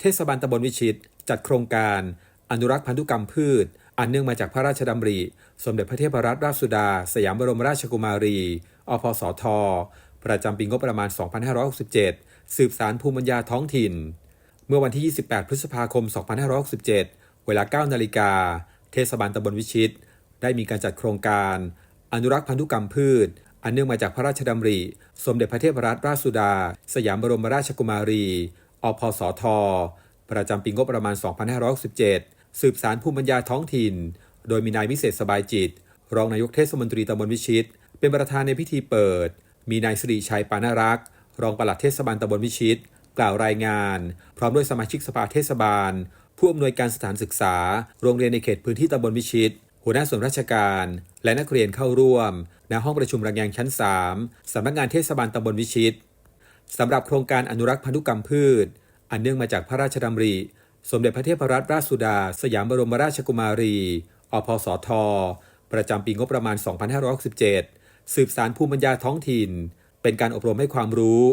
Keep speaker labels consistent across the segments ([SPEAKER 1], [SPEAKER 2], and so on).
[SPEAKER 1] เทศบาลตำบลวิชิต จัดโครงการ อนุรักษ์พันธุกรรมพืช อันเนื่องมาจากพระราชดำริ สมเด็จพระเทพรัตนราชสุดา สยามบรมราชกุมารี อพสท ประจำปีงบประมาณ 2567 สืบสารภูมิปัญญาท้องถิ่น เมื่อวันที่ 28 พฤษภาคม 2567 เวลา 9 นาฬิกา เทศบาลตำบลวิชิต ได้มีการจัดโครงการ อนุรักษ์พันธุกรรมพืช อันเนื่องมาจากพระราชดำริ สมเด็จพระเทพรัตนราชสุดา สยามบรมราชกุมารี อพสท ประจำปีงบประมาณ 2567 สืบสารภูมิปัญญาท้องถิ่น โดยมีนายวิเศษสบายจิต รองนายกเทศมนตรีตำบลวิชิต เป็นประธานในพิธีเปิด มีนายสิริชัยปานารักษ์รองปลัดเทศบาลตำบลวิชิต กล่าวรายงาน พร้อมด้วยสมาชิกสภาเทศบาล ผู้อำนวยการสถานศึกษา โรงเรียนในเขตพื้นที่ตำบลวิชิต หัวหน้าส่วนราชการ และนักเรียนเข้าร่วม ณห้องประชุมรังยังชั้น 3สำนักงานเทศบาลตำบลวิชิต สำหรับโครงการอนุรักษ์พันธุกรรมพืช อันเนื่องมาจากพระราชดำริ สมเด็จพระเทพรัตนราชสุดา สยามบรมราชกุมารี อพสท ประจำปีงบประมาณ 2567 สืบสารภูมิปัญญาท้องถิ่น เป็นการอบรมให้ความรู้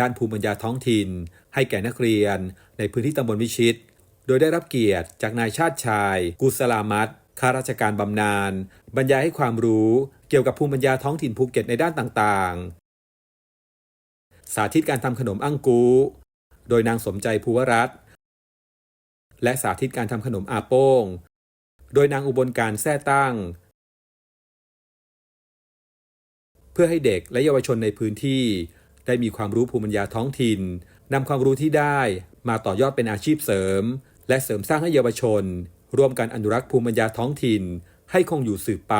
[SPEAKER 1] ด้านภูมิปัญญาท้องถิ่น ให้แก่นักเรียน ในพื้นที่ตำบลวิชิต โดยได้รับเกียรติจากนายชาติชาย กุสลามัตข้าราชการบำนาญบรรยายให้ความรู้เกี่ยวกับภูมิปัญญาท้องถิ่นภูเก็ตในด้านต่าง สาธิตการทำขนมอั้งกู โดยนางสมใจภูวรัตน์และสาธิตการทำขนมอาโป้ง โดยนางอุบลการแท้ตั้ง เพื่อให้เด็กและเยาวชนในพื้นที่ ได้มีความรู้ภูมิปัญญาท้องถิ่นนำความรู้ที่ได้มาต่อยอดเป็นอาชีพเสริม และเสริมสร้างให้เยาวชน ร่วมกันอนุรักษ์ภูมิปัญญาท้องถิ่น ให้คงอยู่สืบไป